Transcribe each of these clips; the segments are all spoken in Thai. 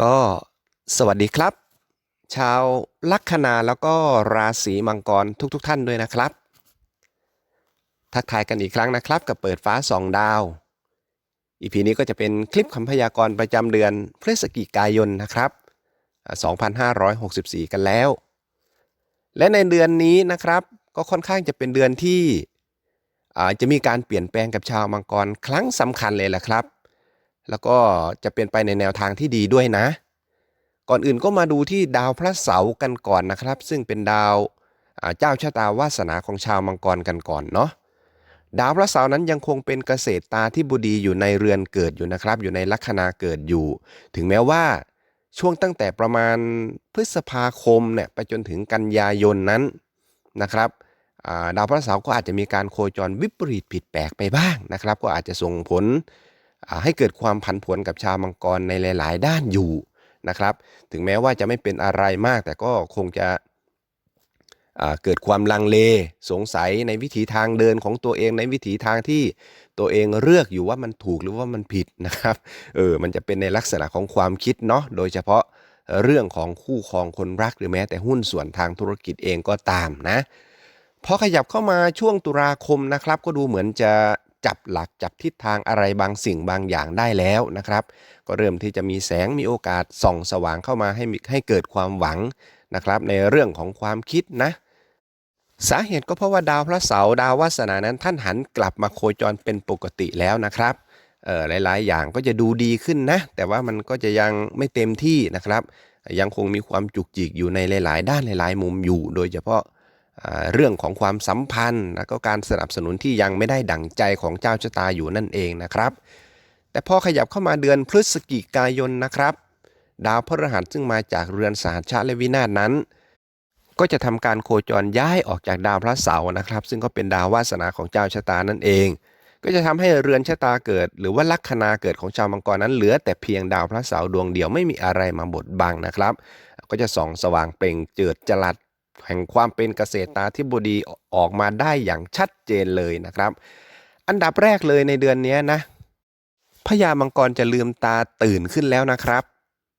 ก็สวัสดีครับ ชาวลัคนาแล้วก็ราศีมังกรทุกๆทท่านด้วยนะครับ ทักทายกันอีกครั้งนะครับ กับเปิดฟ้าสองดาวอีพีนี้ก็จะเป็นคลิปคำพยากรณ์ประจำเดือนพฤศจิกายนนะครับ 2564 กันแล้ว และในเดือนนี้นะครับ ก็ค่อนข้างจะเป็นเดือนที่จะมีการเปลี่ยนแปลงกับชาวมังกรครั้งสำคัญเลยแหละครับ แล้วก็จะเป็นไปในแนวทางที่ดีด้วยนะ ก่อนอื่นก็มาดูที่ดาวพระเสาร์กันก่อนนะครับ ซึ่งเป็นดาวเจ้าชะตาวาสนาของชาวมังกรกันก่อนเนาะดาวพระเสาร์นั้นยังคงเป็นเกษตรตาที่บุดีอยู่ในเรือนเกิดอยู่นะครับ อยู่ในลัคนาเกิดอยู่ ถึงแม้ว่าช่วงตั้งแต่ประมาณพฤษภาคมเนี่ยไปจนถึงกันยายนนั้นนะครับดาวพระเสาร์ก็อาจจะมีการโคจรวิปริตผิดแปลกไปบ้างนะครับ ก็อาจจะส่งผล ให้เกิดความผันผวนกับชาวมังกรในหลาย ๆ ด้านอยู่นะครับ ถึงแม้ว่าจะไม่เป็นอะไรมาก แต่ก็คงจะเกิดความลังเลสงสัยในวิถีทางเดินของตัวเองในวิถีทางที่ตัวเองเลือกอยู่ว่ามันถูกหรือว่ามันผิดนะครับเออมันจะเป็นในลักษณะของความคิดเนาะโดยเฉพาะเรื่องของคู่ครองคนรักหรือแม้แต่หุ้นส่วนทางธุรกิจเองก็ตามนะพอขยับเข้ามาช่วงตุลาคมนะครับ ก็ดูเหมือนจะ จับหลักจับทิศทางอะไรบางสิ่งบางอย่างได้แล้วนะครับ ก็เริ่มที่จะมีแสงมีโอกาสส่องสว่างเข้ามาให้ให้เกิดความหวังนะครับ ในเรื่องของความคิดนะสาเหตุก็เพราะว่าดาวพระเสาร์ดาววาสนานั้นท่านหันกลับมาโคจรเป็นปกติแล้วนะครับเออหลายๆ อย่างก็จะดูดีขึ้นนะ แต่ว่ามันก็จะยังไม่เต็มที่นะครับ ยังคงมีความจุกจิกอยู่ในหลาย ๆ ด้านหลาย ๆ มุมอยู่ โดยเฉพาะ เรื่องของความสัมพันธ์แล้วก็การสนับสนุนที่ยังไม่ได้ดั่งใจของเจ้าชะตาอยู่นั่นเองนะครับ แต่พอขยับเข้ามาเดือนพฤศจิกายนนะครับ ดาวพฤหัสซึ่งมาจากเรือนสหัชชะและวินาศนั้น ก็จะทำการโคจรย้ายออกจากดาวพระเสาร์นะครับ ซึ่งก็เป็นดาววาสนาของเจ้าชะตานั่นเอง ก็จะทำให้เรือนชะตาเกิด หรือว่าลัคนาเกิดของชาวมังกรนั้นเหลือ แต่เพียงดาวพระเสาร์ดวงเดียวไม่มีอะไรมาบดบังนะครับ ก็จะส่องสว่างเปล่งเจิดจรัส แห่งความเป็นเกษตรตาธิบดีออกมาได้อย่างชัดเจนเลยนะครับ อันดับแรกเลยในเดือนนี้นะพญามังกรจะลืมตาตื่นขึ้นแล้วนะครับ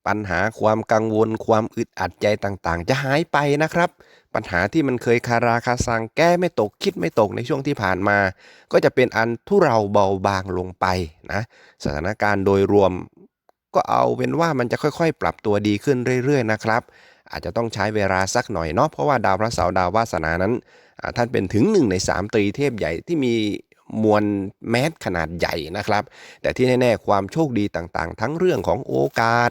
ปัญหาความกังวลความอึดอัดใจต่างๆ จะหายไปนะครับ ปัญหาที่มันเคยคาราคาซังแก้ไม่ตกคิดไม่ตกในช่วงที่ผ่านมา ก็จะเป็นอันทุเราเบาบางลงไปนะสถานการณ์โดยรวม ก็เอาเป็นว่ามันจะค่อยๆ ปรับตัวดีขึ้นเรื่อย ๆ นะครับ อาจจะต้องใช้เวลาสักหน่อยเนาะเพราะว่าดาวพระเสาร์ดาววาสนานั้น ท่านเป็นถึงหนึ่งในสามตรีเทพใหญ่ที่มีมวลแมสขนาดใหญ่นะครับ แต่ที่แน่ๆความโชคดีต่างๆ ทั้งเรื่องของโอกาส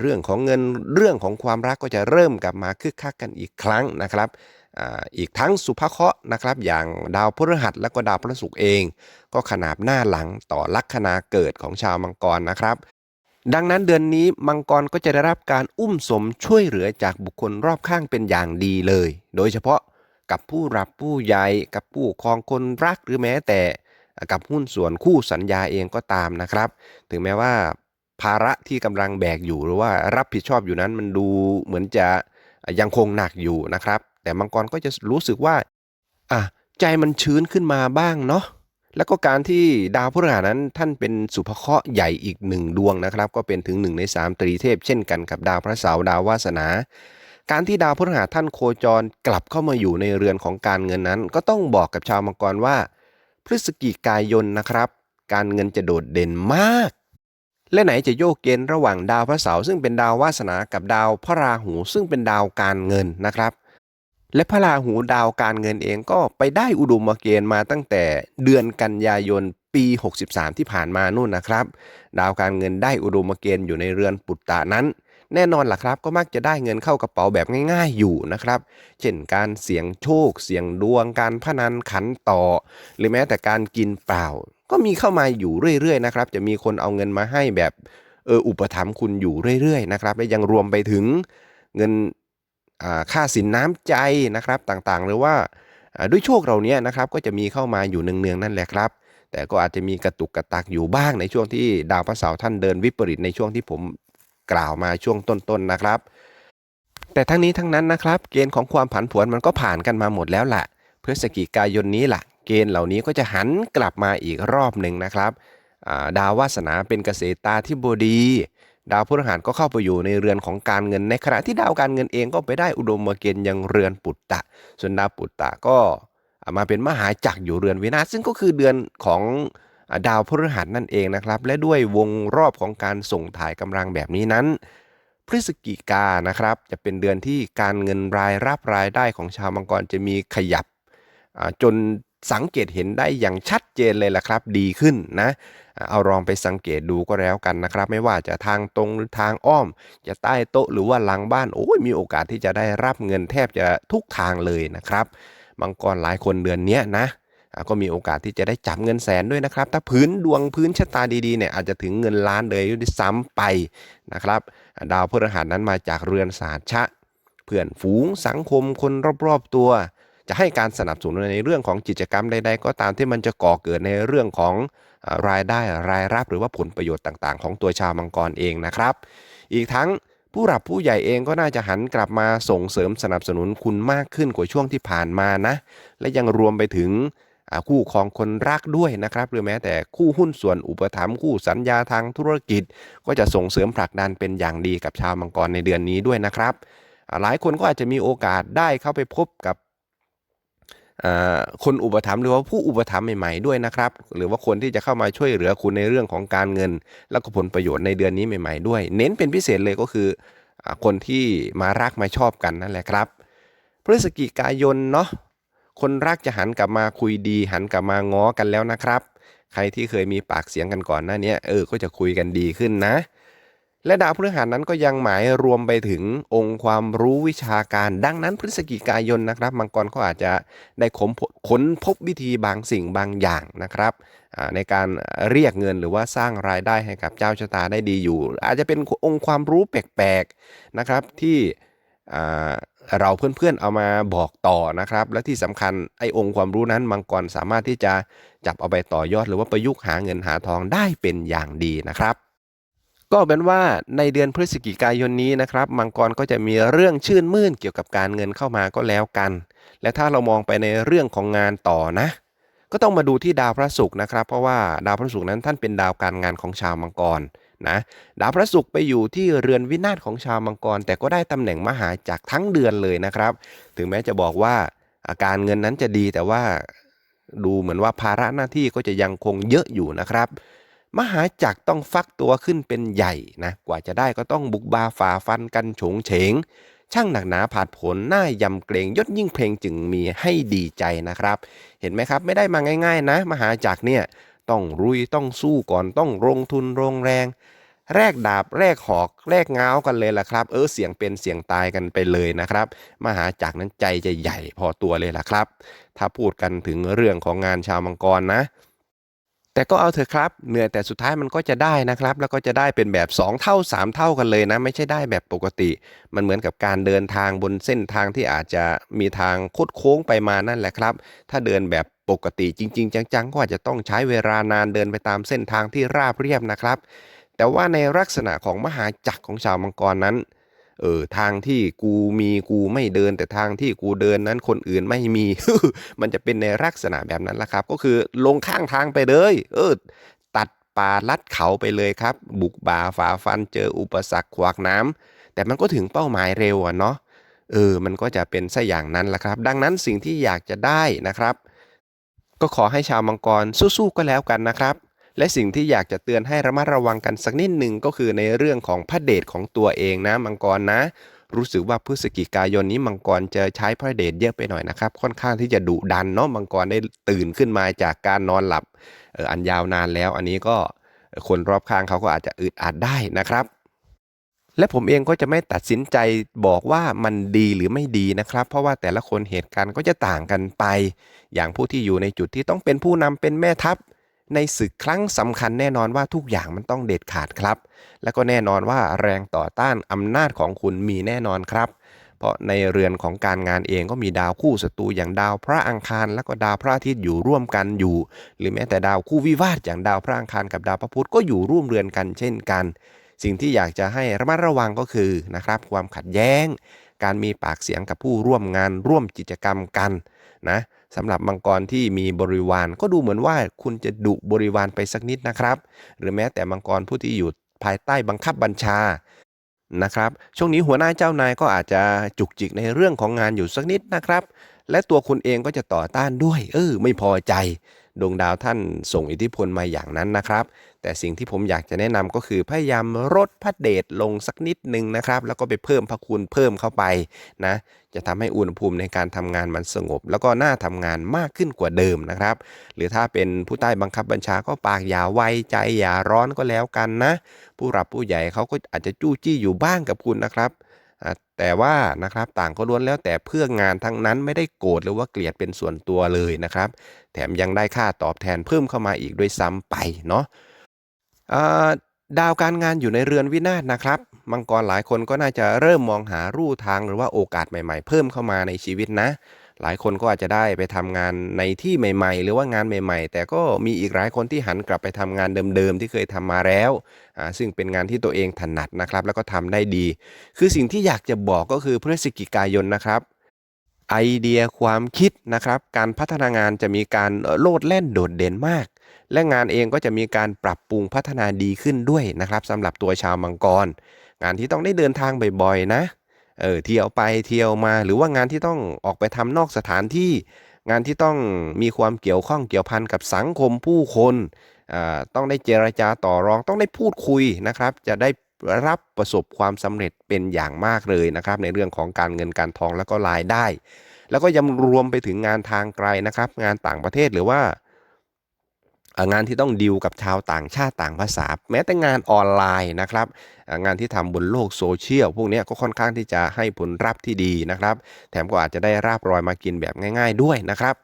เรื่องของเงินเรื่องของความรักก็จะเริ่มกลับมาคึกคักกันอีกครั้งนะครับอีกทั้งสุภเคราะห์นะครับ อย่างดาวพฤหัสและก็ดาวพฤศุกร์เอง ก็ขนาบหน้าหลังต่อลัคนาเกิดของชาวมังกรนะครับ ดังนั้นเดือนนี้มังกรก็จะได้รับการอุ้มสมช่วยเหลือจากบุคคลรอบข้างเป็นอย่างดีเลย โดยเฉพาะกับผู้รับผู้ใหญ่กับผู้ครองคนรักหรือแม้แต่กับหุ้นส่วนคู่สัญญาเองก็ตามนะครับ ถึงแม้ว่า ภาระที่กำลังแบกอยู่หรือว่ารับผิดชอบอยู่นั้นมันดูเหมือนจะยังคงหนักอยู่นะครับ แต่มังกรก็จะรู้สึกว่าอะใจมันชื้นขึ้นมาบ้างเนาะ แล้วก็การที่ดาวพฤหัสนั้นท่านเป็นสุภเคราะห์ใหญ่อีกหนึ่งดวงนะครับ ก็เป็นถึงหนึ่งในสามตรีเทพ เช่นกันกับดาวพระเสาร์ดาววาสนา การที่ดาวพฤหัสท่านโคจรกลับเข้ามาอยู่ในเรือนของการเงินนั้น ก็ต้องบอกกับชาวมังกรว่า พฤศจิกายนนะครับ การเงินจะโดดเด่นมาก และไหนจะโยกเกณฑ์ระหว่างดาวพระเสาร์ซึ่งเป็นดาววาสนากับดาวพระราหู ซึ่งเป็นดาวการเงินนะครับ และพระราหูดาวการเงินเองก็ไปได้อุดมเกณฑ์มาตั้งแต่เดือนกันยายนปี 63 ที่ผ่านมานู่นนะครับ ดาวการเงินได้อุดมเกณฑ์อยู่ในเรือนปุตตะนั้น แน่นอนล่ะครับ ก็มักจะได้เงินเข้ากระเป๋าแบบง่ายๆอยู่นะครับ เช่นการเสี่ยงโชค เสี่ยงดวงการพนันขันต่อ หรือแม้แต่การกินเปล่า ก็มีเข้ามาอยู่เรื่อยๆนะครับ จะมีคนเอาเงินมาให้แบบเอออุปถัมภ์คุณอยู่เรื่อยๆนะครับและยังรวมไปถึงเงิน ค่าสินน้ำใจนะครับต่างๆ หรือว่าด้วยโชคเราเนี้ยนะครับก็จะมีเข้ามาอยู่เนืองๆนั่นแหละครับ แต่ก็อาจจะมีกระตุกกระตักอยู่บ้างในช่วงที่ดาวพระเสาร์ท่านเดินวิปริตในช่วงที่ผมกล่าวมาช่วงต้นๆนะครับ แต่ทั้งนี้ทั้งนั้นนะครับ เกณฑ์ของความผันผวนมันก็ผ่านกันมาหมดแล้วล่ะพฤศจิกายนนี้ล่ะ เกณฑ์เหล่านี้ก็จะหันกลับมาอีกรอบหนึ่งนะครับดาววาสนาเป็นเกษตรตาธิบดี ดาวพฤหัสก็เข้าไปอยู่ในเรือนของการเงิน ในขณะที่ดาวการเงินเองก็ไปได้อุดมเกณฑ์ยังเรือนปุตตะ ส่วนดาวปุตตะก็มาเป็นมหาจักรอยู่เรือนวินาศซึ่งก็คือเดือนของดาวพฤหัสนั่นเองนะครับ และด้วยวงรอบของการส่งถ่ายกำลังแบบนี้นั้น พฤศจิกานะครับ จะเป็นเดือนที่การเงินรายรับรายได้ของชาวมังกรจะมีขยับจน สังเกตเห็นได้อย่างชัดเจนเลยล่ะครับ ดีขึ้นนะ เอาลองไปสังเกตดูก็แล้วกันนะครับ ไม่ว่าจะทางตรงหรือทางอ้อม จะใต้โต๊ะหรือว่าหลังบ้านโอ้ยมีโอกาสที่จะได้รับเงินแทบจะทุกทางเลยนะครับมังกรหลายคนเดือนนี้นะก็มีโอกาสที่จะได้จับเงินแสนด้วยนะครับ ถ้าพื้นดวงพื้นชะตาดีๆเนี่ยอาจจะถึงเงินล้านเลยด้วยซ้ำไปนะครับ ดาวพฤหัสนั้นมาจากเรือนศาสตร์ชะ เพื่อนฝูงสังคมคนรอบๆตัว จะให้การสนับสนุนในเรื่องของกิจกรรมใดๆ ก็ตามที่มันจะก่อเกิดในเรื่องของรายได้รายรับหรือว่าผลประโยชน์ต่างๆ ของตัวชาวมังกรเองนะครับ อีกทั้งผู้หลับผู้ใหญ่เองก็น่าจะหันกลับมาส่งเสริมสนับสนุนคุณมากขึ้นกว่าช่วงที่ผ่านมานะ และยังรวมไปถึงคู่ครองคนรักด้วยนะครับหรือแม้แต่คู่หุ้นส่วนอุปถัมภ์คู่สัญญาทางธุรกิจ ก็จะส่งเสริมผลักดันเป็นอย่างดีกับชาวมังกรในเดือนนี้ด้วยนะครับ หลายคนก็อาจจะมีโอกาสได้เข้าไปพบกับ คนอุปถัมภ์หรือว่าผู้อุปถัมภ์ใหม่ๆด้วยนะครับ หรือว่าคนที่จะเข้ามาช่วยเหลือคุณในเรื่องของการเงิน แล้วก็ผลประโยชน์ในเดือนนี้ใหม่ๆด้วย เน้นเป็นพิเศษเลยก็คือคนที่มารักมาชอบกันนั่นแหละครับ พฤศจิกายนเนาะคนรักจะหันกลับมาคุยดี หันกลับมาง้อกันแล้วนะครับ ใครที่เคยมีปากเสียงกันก่อนหน้านี้เออก็จะคุยกันดีขึ้นนะ และดาวพฤหัสนั้นก็ยังหมายรวมไปถึงองค์ความรู้วิชาการ ดังนั้นพฤศจิกายนนะครับ มังกรก็อาจจะได้ค้นค้นพบวิธีบางสิ่งบางอย่างนะครับในการเรียกเงินหรือว่าสร้างรายได้ให้กับเจ้าชะตาได้ดีอยู่ อาจจะเป็นองค์ความรู้แปลกๆนะครับที่เราเพื่อนๆเอามาบอกต่อนะครับ และที่สำคัญไอ้องค์ความรู้นั้นมังกรสามารถที่จะจับเอาไปต่อยอด หรือว่าประยุกต์หาเงินหาทองได้เป็นอย่างดีนะครับ ก็เป็นว่าในเดือนพฤศจิกายนนี้นะครับมังกรก็จะมีเรื่องชื่นมื่นเกี่ยวกับการเงินเข้ามาก็แล้วกัน และถ้าเรามองไปในเรื่องของงานต่อนะ ก็ต้องมาดูที่ดาวพระศุกร์นะครับ เพราะว่าดาวพระศุกร์นั้นท่านเป็นดาวการงานของชาวมังกรนะดาวพระศุกร์ไปอยู่ที่เรือนวินาศของชาวมังกร แต่ก็ได้ตำแหน่งมหาจากทั้งเดือนเลยนะครับ ถึงแม้จะบอกว่าอาการเงินนั้นจะดีแต่ว่าดูเหมือนว่าภาระหน้าที่ก็จะยังคงเยอะอยู่นะครับ มหาจักรต้องฟักตัวขึ้นเป็นใหญ่นะกว่าจะได้ก็ต้องบุกบาฝ่าฟันกันโฉงเฉง ช่างหนักหนาผาดผลหน้ายำเกรงยศยิ่งเพลงจึงมีให้ดีใจนะครับ เห็นไหมครับไม่ได้มาง่าย ๆ นะ มหาจักรเนี่ยต้องรุยต้องสู้ก่อนต้องลงทุนลงแรง แรกดาบแรกหอกแรกง้าวกันเลยล่ะครับ เออเสียงเป็นเสียงตายกันไปเลยนะครับ มหาจักรนั้นใจจะใหญ่พอตัวเลยล่ะครับ ถ้าพูดกันถึงเรื่องของงานชาวมังกรนะ แต่ก็เอาเถอะครับ เหนื่อยแต่สุดท้ายมันก็จะได้นะครับ แล้วก็จะได้เป็นแบบ 2 เท่า 3 เท่ากันเลยนะ ไม่ใช่ได้แบบปกติ มันเหมือนกับการเดินทางบนเส้นทางที่อาจจะมีทางคดโค้งไปมานั่นแหละครับ ถ้าเดินแบบปกติจริง ๆ จังๆ ก็อาจจะต้องใช้เวลานานเดินไปตามเส้นทางที่ราบเรียบนะครับ แต่ว่าในลักษณะของมหาจักรของชาวมังกรนั้น เออทางที่กูมีกูไม่เดิน แต่ทางที่กูเดินนั้นคนอื่นไม่มี มันจะเป็นในลักษณะแบบนั้นละครับ ก็คือลงข้างทางไปเลย เออ ตัดป่าลัดเขาไปเลยครับ บุกบ่าฝ่าฟันเจออุปสรรคขวากน้ำแต่มันก็ถึงเป้าหมายเร็วอะเนาะเออ มันก็จะเป็นซะอย่างนั้นละครับ ดังนั้นสิ่งที่อยากจะได้นะครับ ก็ขอให้ชาวมังกรสู้ๆก็แล้วกันนะครับ และสิ่งที่อยากจะเตือนให้ระมัดระวังกันสักนิดหนึ่งก็คือในเรื่องของพระเดชของตัวเองนะมังกรนะ รู้สึกว่าพฤศจิกายนนี้มังกรจะใช้พระเดชเยอะไปหน่อยนะครับ ค่อนข้างที่จะดุดันเนาะมังกรได้ตื่นขึ้นมาจากการนอนหลับอันยาวนานแล้ว อันนี้ก็คนรอบข้างเขาก็อาจจะอึดอัดได้นะครับและผมเองก็จะไม่ตัดสินใจบอกว่ามันดีหรือไม่ดีนะครับ เพราะว่าแต่ละคนเหตุการณ์ก็จะต่างกันไป อย่างผู้ที่อยู่ในจุดที่ต้องเป็นผู้นำเป็นแม่ทัพ ในศึกครั้งสำคัญแน่นอนว่าทุกอย่างมันต้องเด็ดขาดครับ และก็แน่นอนว่าแรงต่อต้านอำนาจของคุณมีแน่นอนครับ เพราะในเรือนของการงานเองก็มีดาวคู่ศัตรูอย่างดาวพระอังคาร และก็ดาวพระอาทิตย์อยู่ร่วมกันอยู่ หรือแม้แต่ดาวคู่วิวาทอย่างดาวพระอังคารกับดาวพระพุธก็อยู่ร่วมเรือนกันเช่นกัน สิ่งที่อยากจะให้ระมัดระวังก็คือนะครับความขัดแย้ง การมีปากเสียงกับผู้ร่วมงานร่วมกิจกรรมกันนะ สำหรับมังกรที่มีบริวาร ก็ดูเหมือนว่าคุณจะดุบริวารไปสักนิดนะครับ หรือแม้แต่มังกรผู้ที่อยู่ภายใต้บังคับบัญชานะครับ ช่วงนี้หัวหน้าเจ้านายก็อาจจะจุกจิกในเรื่องของงานอยู่สักนิดนะครับ และตัวคุณเองก็จะต่อต้านด้วย เออ ไม่พอใจ ดวงดาวท่านส่งอิทธิพลมาอย่างนั้นนะครับ แต่สิ่งที่ผมอยากจะแนะนำก็คือพยายามลดพระเดชลงสักนิดหนึ่งนะครับ แล้วก็ไปเพิ่มพระคุณเพิ่มเข้าไปนะ จะทำให้อุณหภูมิในการทำงานมันสงบ แล้วก็น่าทำงานมากขึ้นกว่าเดิมนะครับ หรือถ้าเป็นผู้ใต้บังคับบัญชาก็ปากอย่าไวใจอย่าร้อนก็แล้วกันนะ ผู้หลับผู้ใหญ่เขาก็อาจจะจู้จี้อยู่บ้างกับคุณนะครับ แต่ว่านะครับต่างก็ล้วนแล้วแต่เพื่องานทั้งนั้นไม่ได้โกรธหรือว่าเกลียดเป็นส่วนตัวเลยนะครับ แถมยังได้ค่าตอบแทนเพิ่มเข้ามาอีกด้วยซ้ำไปเนาะดาวการงานอยู่ในเรือนวินาศนะครับมังกรหลายคนก็น่าจะเริ่มมองหารูทางหรือว่าโอกาสใหม่ๆ เพิ่มเข้ามาในชีวิตนะ หลายคนก็อาจจะได้ไปทำงานในที่ใหม่ ๆ หรือว่างานใหม่ ๆ แต่ก็มีอีกหลายคนที่หันกลับไปทำงานเดิมๆที่เคยทำมาแล้วอ่าซึ่งเป็นงานที่ตัวเองถนัดนะครับ แล้วก็ทำได้ดี คือสิ่งที่อยากจะบอกก็คือพฤศจิกายนนะครับไอเดียความคิดนะครับ การพัฒนางานจะมีการโลดแล่นโดดเด่นมาก และงานเองก็จะมีการปรับปรุงพัฒนาดีขึ้นด้วยนะครับสำหรับตัวชาวมังกร งานที่ต้องได้เดินทางบ่อยๆนะ เออเที่ยวไปเที่ยวมา หรือว่างานที่ต้องออกไปทำนอกสถานที่ งานที่ต้องมีความเกี่ยวข้องเกี่ยวพันกับสังคมผู้คนอ่าต้องได้เจรจาต่อรองต้องได้พูดคุยนะครับ จะได้รับประสบความสำเร็จเป็นอย่างมากเลยนะครับ ในเรื่องของการเงินการทองแล้วก็รายได้ แล้วก็ยังรวมไปถึงงานทางไกลนะครับ งานต่างประเทศหรือว่า งานที่ต้องดิวกับชาวต่างชาติต่างภาษา แม้แต่งานออนไลน์นะครับงานที่ทำบนโลกโซเชียลพวกนี้ก็ค่อนข้างที่จะให้ผลลัพธ์ที่ดีนะครับ แถมก็อาจจะได้ราบรอยมากินแบบง่าย ๆด้วยนะครับ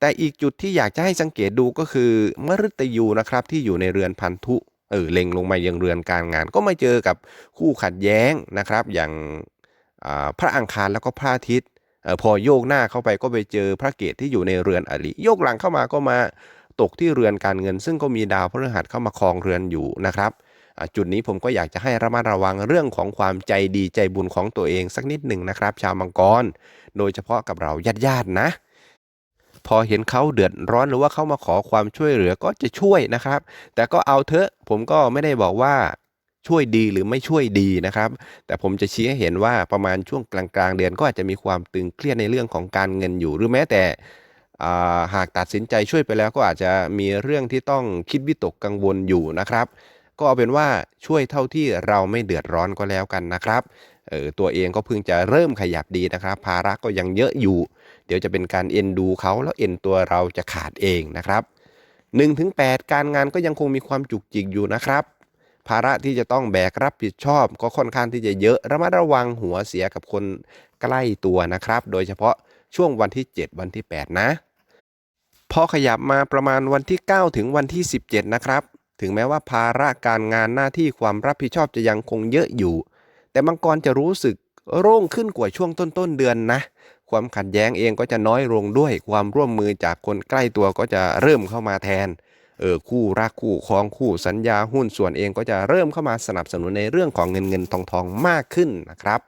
แต่อีกจุดที่อยากจะให้สังเกตดูก็คือมฤตยูนะครับที่อยู่ในเรือนพันธุเออเล็งลงมายังเรือนการงาน ก็มาเจอกับคู่ขัดแย้งนะครับ อย่างพระอังคารแล้วก็พระอาทิตย์พอโยกหน้าเข้าไปก็ไปเจอพระเกตที่อยู่ในเรือนอริโยกหลังเข้ามาก็มา ตกที่เรือนการเงิน ซึ่งก็มีดาวพฤหัสเข้ามาครองเรือนอยู่นะครับจุดนี้ผมก็อยากจะให้ระมัดระวังเรื่องของความใจดีใจบุญของตัวเองสักนิดหนึ่งนะครับ ชาวมังกร โดยเฉพาะกับเราญาติๆนะ พอเห็นเขาเดือดร้อนหรือว่าเขามาขอความช่วยเหลือก็จะช่วยนะครับ แต่ก็เอาเถอะผมก็ไม่ได้บอกว่าช่วยดีหรือไม่ช่วยดีนะครับ แต่ผมจะชี้ให้เห็นว่าประมาณช่วงกลางๆ เดือนก็อาจจะมีความตึงเครียดในเรื่องของการเงินอยู่หรือแม้แต่ หากตัดสินใจช่วยไปแล้วก็อาจจะมีเรื่องที่ต้องคิดวิตกกังวลอยู่นะครับ ก็เอาเป็นว่าช่วยเท่าที่เราไม่เดือดร้อนก็แล้วกันนะครับเออตัวเองก็เพิ่งจะเริ่มขยับดีนะครับ ภาระก็ยังเยอะอยู่ เดี๋ยวจะเป็นการเอ็นดูเขาแล้วเอ็นตัวเราจะขาดเองนะครับ1-8 การงานก็ยังคงมีความจุกจิกอยู่นะครับภาระที่จะต้องแบกรับผิดชอบ ก็ค่อนข้างที่จะเยอะระมัดระวังหัวเสียกับคนใกล้ตัวนะครับ โดยเฉพาะช่วงวันที่ 7 วันที่ 8 นะ พอขยับมาประมาณวันที่ 9 ถึงวันที่ 17 นะครับ ถึงแม้ว่าภาระการงานหน้าที่ความรับผิดชอบจะยังคงเยอะอยู่ แต่มังกรจะรู้สึกโล่งขึ้นกว่าช่วงต้นๆเดือนนะ ความขัดแย้งเองก็จะน้อยลงด้วยความร่วมมือจากคนใกล้ตัวก็จะเริ่มเข้ามาแทนเออคู่รักคู่ครองคู่สัญญาหุ้นส่วนเองก็จะเริ่มเข้ามาสนับสนุนในเรื่องของเงินเงินทองทองมากขึ้นนะครับ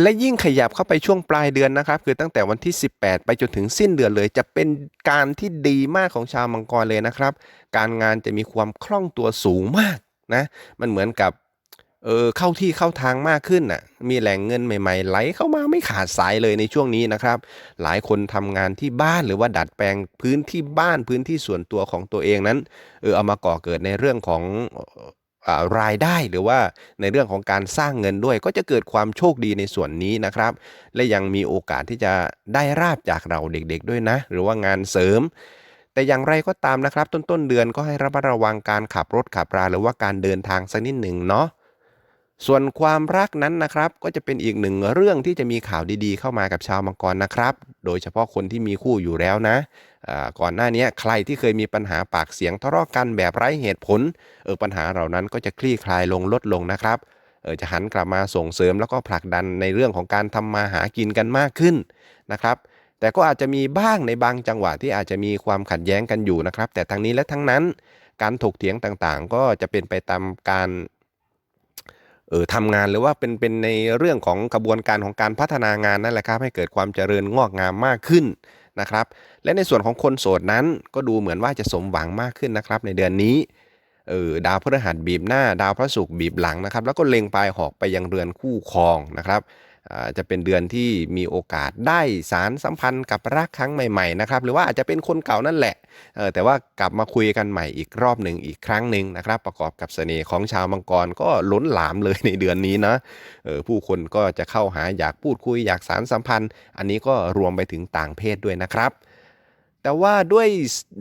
และยิ่งขยับเข้าไปช่วงปลายเดือนนะครับ คือตั้งแต่วันที่ 18 ไปจนถึงสิ้นเดือนเลย จะเป็นการที่ดีมากของชาวมังกรเลยนะครับ การงานจะมีความคล่องตัวสูงมากนะมันเหมือนกับเออเข้าที่เข้าทางมากขึ้นน่ะ มีแหล่งเงินใหม่ๆไหลเข้ามาไม่ขาดสายเลยในช่วงนี้นะครับ หลายคนทำงานที่บ้านหรือว่าดัดแปลงพื้นที่บ้านพื้นที่ส่วนตัวของตัวเองนั้น เออเอามาก่อเกิดในเรื่องของ รายได้หรือว่าในเรื่องของการสร้างเงินด้วย ก็จะเกิดความโชคดีในส่วนนี้นะครับ และยังมีโอกาสที่จะได้ราบจากเราเด็กๆด้วยนะ หรือว่างานเสริม แต่อย่างไรก็ตามนะครับต้นต้นๆเดือนก็ให้ระมัดระวังการขับรถขับราหรือว่าการเดินทางสักนิดหนึ่งเนาะส่วนความรักนั้นนะครับก็จะเป็นอีกหนึ่งเรื่องที่จะมีข่าวดีๆ เข้ามากับชาวมังกรนะครับ โดยเฉพาะคนที่มีคู่อยู่แล้วนะ ก่อนหน้านี้ใครที่เคยมีปัญหาปากเสียงทะเลาะกันแบบไร้เหตุผลเออปัญหาเหล่านั้นก็จะคลี่คลายลงลดลงนะครับเออจะหันกลับมาส่งเสริมแล้วก็ผลักดันในเรื่องของการทำมาหากินกันมากขึ้นนะครับ แต่ก็อาจจะมีบ้างในบางจังหวะที่อาจจะมีความขัดแย้งกันอยู่นะครับ แต่ทั้งนี้และทั้งนั้นการถกเถียงต่างๆ ก็จะเป็นไปตามการเออทำงานหรือว่าเป็นเป็นในเรื่องของกระบวนการของการพัฒนางานนั่นแหละครับให้เกิดความเจริญงอกงามมากขึ้น นะครับ และในส่วนของคนโสดนั้นก็ดูเหมือนว่าจะสมหวังมากขึ้นนะครับ ในเดือนนี้เออดาวพฤหัสบีบหน้า ดาวพระศุกร์บีบหลังนะครับ แล้วก็เล็งปลายหอกไปยังเรือนคู่ครองนะครับ จะเป็นเดือนที่มีโอกาสได้สารสัมพันธ์กับรักครั้งใหม่ๆนะครับหรือว่าอาจจะเป็นคนเก่านั่นแหละแต่ว่ากลับมาคุยกันใหม่อีกรอบหนึ่งอีกครั้งหนึ่งนะครับ ประกอบกับเสน่ห์ของชาวมังกรก็ล้นหลามเลยในเดือนนี้นะเออผู้คนก็จะเข้าหาอยากพูดคุยอยากสารสัมพันธ์ อันนี้ก็รวมไปถึงต่างเพศด้วยนะครับแต่ว่าด้วย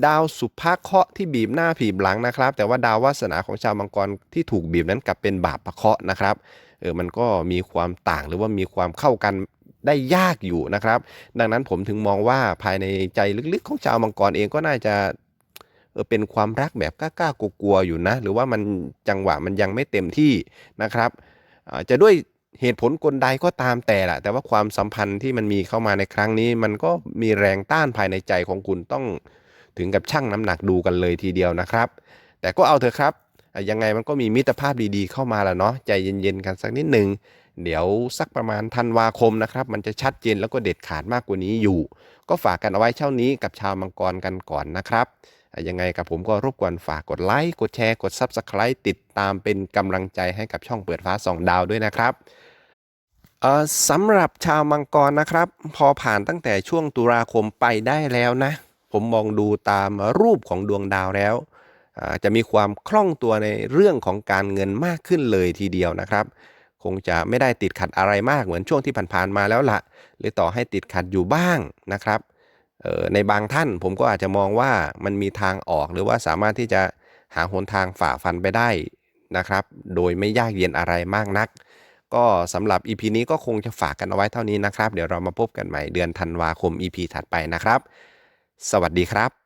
ดาวสุภาเคราะห์ที่บีบหน้าผีบหลังนะครับ แต่ว่าดาววาสนาของชาวมังกรที่ถูกบีบนั้นกลับเป็นบาปประเคราะห์นะครับ เออมันก็มีความต่างหรือว่ามีความเข้ากันได้ยากอยู่นะครับ ดังนั้นผมถึงมองว่าภายในใจลึกๆของชาวมังกรเองก็น่าจะเออเป็นความรักแบบกล้าๆกลัวๆอยู่นะ หรือว่ามันจังหวะมันยังไม่เต็มที่นะครับอ่าจะด้วยเหตุผลกลใดก็ตามแต่ละแต่ว่าความสัมพันธ์ที่มันมีเข้ามาในครั้งนี้ มันก็มีแรงต้านภายในใจของคุณต้องถึงกับชั่งน้ำหนักดูกันเลยทีเดียวนะครับ แต่ก็เอาเถอะครับ ยังไงมันก็มีมิตรภาพดีๆเข้ามาแล้วเนาะใจเย็นๆกันสักนิดหนึ่งเดี๋ยวสักประมาณธันวาคมนะครับ มันจะชัดเจนแล้วก็เด็ดขาดมากกว่านี้อยู่ ก็ฝากกันเอาไว้เช่านี้กับชาวมังกรกันก่อนนะครับยังไงกับผมก็รบกวนฝากกดไลค์กดแชร์กด Subscribe ติดตามเป็นกำลังใจให้กับช่องเปิดฟ้าสองดาวด้วยนะครับสำหรับชาวมังกรนะครับ พอผ่านตั้งแต่ช่วงตุลาคมไปได้แล้วนะ ผมมองดูตามรูปของดวงดาวแล้ว จะมีความคล่องตัวในเรื่องของการเงินมากขึ้นเลยทีเดียวนะครับ คงจะไม่ได้ติดขัดอะไรมากเหมือนช่วงที่ผ่านๆมาแล้วละหรือต่อให้ติดขัดอยู่บ้างนะครับในบางท่านผมก็อาจจะมองว่ามันมีทางออกหรือว่าสามารถที่จะหาหนทางฝ่าฟันไปได้นะครับ โดยไม่ยากเย็นอะไรมากนัก ก็สำหรับ EP นี้ก็คงจะฝากกันเอาไว้เท่านี้นะครับ เดี๋ยวเรามาพบกันใหม่เดือนธันวาคม EP ถัดไปนะครับ สวัสดีครับ